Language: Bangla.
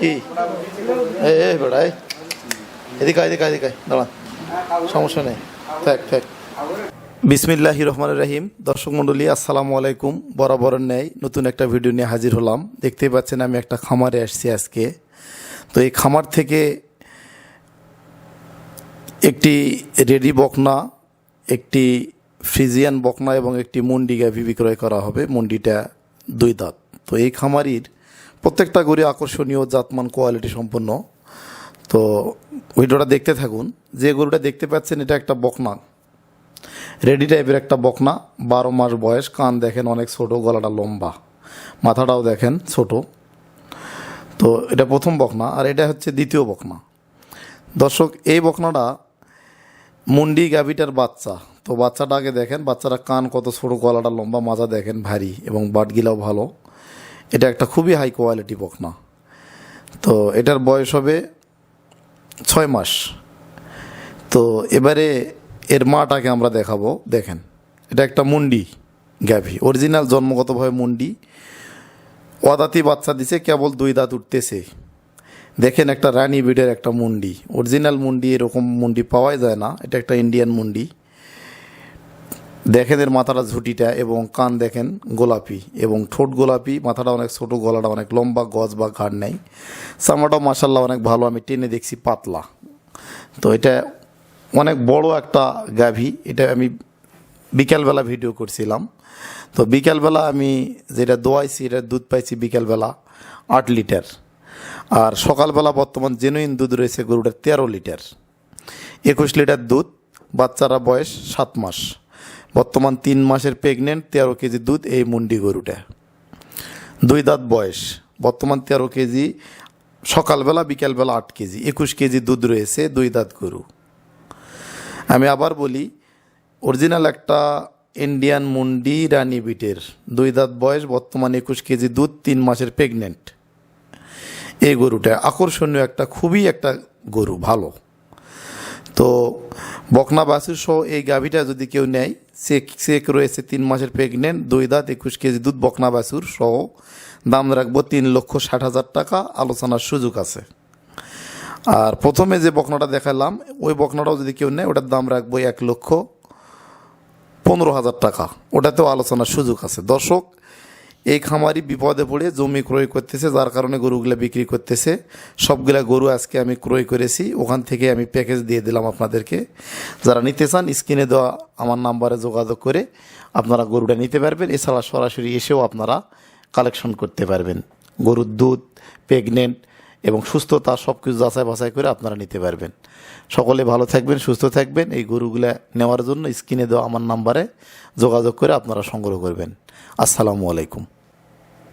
কি এই এই বেড়া এই এদিকে এদিকে দাঁড়া সমস্যা নেই থাক থাক রহমান রাহিম দর্শক মণ্ডলী আসসালামু আলাইকুম বরাবর ন্যায় নতুন একটা ভিডিও নিয়ে হাজির হলাম দেখতেই পাচ্ছেন আমি একটা খামারে আসছি আজকে তো এই খামার থেকে একটি রেডি বকনা একটি ফ্রিজিয়ান বকনা এবং একটি মুন্ডি বিক্রয় করা হবে মুন্ডিটা দুই দাঁত। তো এই খামারির প্রত্যেকটা গরু আকর্ষণীয়, জাতমান কোয়ালিটি সম্পন্ন। তো ভিডিওটা দেখতে থাকুন। যে গরুটা দেখতে পাচ্ছেন, এটা একটা বকনা। রেডি টাইপের একটা বকনা, বারো মাস বয়স, কান দেখেন অনেক ছোট, গলাটা লম্বা, মাথাটাও দেখেন ছোট। তো এটা প্রথম বকনা, আর এটা হচ্ছে দ্বিতীয় বকনা। দর্শক, এই বকনাটা মুন্ডি গাভিটার বাচ্চা। তো বাচ্চাটাকে দেখেন বাচ্চাটা কান কত ছোট, গলাটা লম্বা মাজা দেখেন ভারী এবং বাটগিলাও ভালো। এটা একটা খুবই হাই কোয়ালিটি বকনা। তো এটার বয়স হবে ছয় মাস। তো এবারে এর মাটাকে আমরা দেখাবো। দেখেন, এটা একটা মুন্ডি গাভি অরিজিনাল জন্মগতভাবে মুন্ডি। অদাতি বাচ্চা দিছে, কেবল দুই দাঁত উঠতেছে। দেখেন একটা রানি বিডের একটা মুন্ডি। অরিজিনাল মুন্ডি এরকম মুন্ডি পাওয়াই যায় না। এটা একটা ইন্ডিয়ান মুন্ডি। দেখেন এর মাথাটা ঝুটিটা এবং কান দেখেন গোলাপি এবং ঠোঁট গোলাপি। মাথাটা অনেক ছোট, গলাটা অনেক লম্বা, গজ বা ঘাড় নেই। চামড়াটাও মাসাল্লাহ অনেক ভালো, আমি টেনে দেখছি পাতলা। তো এটা অনেক বড় একটা গাভী। এটা আমি বিকালবেলা ভিডিও করছিলাম। তো বিকালবেলা আমি যেটা দোয়াইছি, এটা দুধ পাইছি বিকালবেলা আট লিটার। আর সকালবেলা বর্তমান জেনুইন দুধ রয়েছে গরুটার তেরো লিটার। একুশ লিটার দুধ, বাচ্চারা বয়স সাত মাস। বর্তমান তিন মাসের প্রেগনেন্ট তেরো কেজি দুধ এই মুন্ডি গরুটা। দুই দাঁত বয়স, বর্তমান তেরো কেজি, সকালবেলা, বিকালবেলা আট কেজি। একুশ কেজি দুধ রয়েছে দুই দাঁত গরু। আমি আবার বলি অরিজিনাল একটা ইন্ডিয়ান মুন্ডি রানি বিটের। দুই দাঁত বয়স, বর্তমান একুশ কেজি দুধ, তিন মাসের প্রেগনেন্ট এই গরুটা আকর্ষণীয় একটা, খুবই একটা গরু, ভালো। তো বকনা বাছুর সহ এই গাভীটা যদি কেউ নেয় চেক চেক রয়েছে তিন মাসের প্রেগনেন্ট দুই দাঁত, একুশ কেজি দুধ, বকনা বাছুর সহ দাম রাখব তিন লক্ষ ষাট হাজার টাকা, আলোচনার সুযোগ আছে। আর প্রথমে যে বকনাটা দেখালাম, ওই বকনাটাও যদি কেউ নেয়, ওটার দাম রাখব এক লক্ষ পনেরো হাজার টাকা। ওটাতেও আলোচনার সুযোগ আছে। দর্শক এই খামারি বিপদে পড়ে জমি ক্রয় করতেছে, যার কারণে গরুগুলা বিক্রি করতেছে। সবগুলা গরু আজকে আমি ক্রয় করেছি, ওখান থেকে আমি প্যাকেজ দিয়ে দিলাম আপনাদেরকে। যারা নিতে চান, স্ক্রিনে দেওয়া আমার নাম্বারে যোগাযোগ করে আপনারা গরুটা নিতে পারবেন। এছাড়া সরাসরি এসেও আপনারা কালেকশন করতে পারবেন। গরুর দুধ, প্রেগনেন্ট এবং সুস্থতা সব কিছু যাচাই বাছাই করে আপনারা নিতে পারবেন। সকলে ভালো থাকবেন, সুস্থ থাকবেন। এই গরুগুলা নেওয়ার জন্য স্ক্রিনে দেওয়া আমার নাম্বারে যোগাযোগ করে আপনারা সংগ্রহ করবেন। আসসালামু আলাইকুম।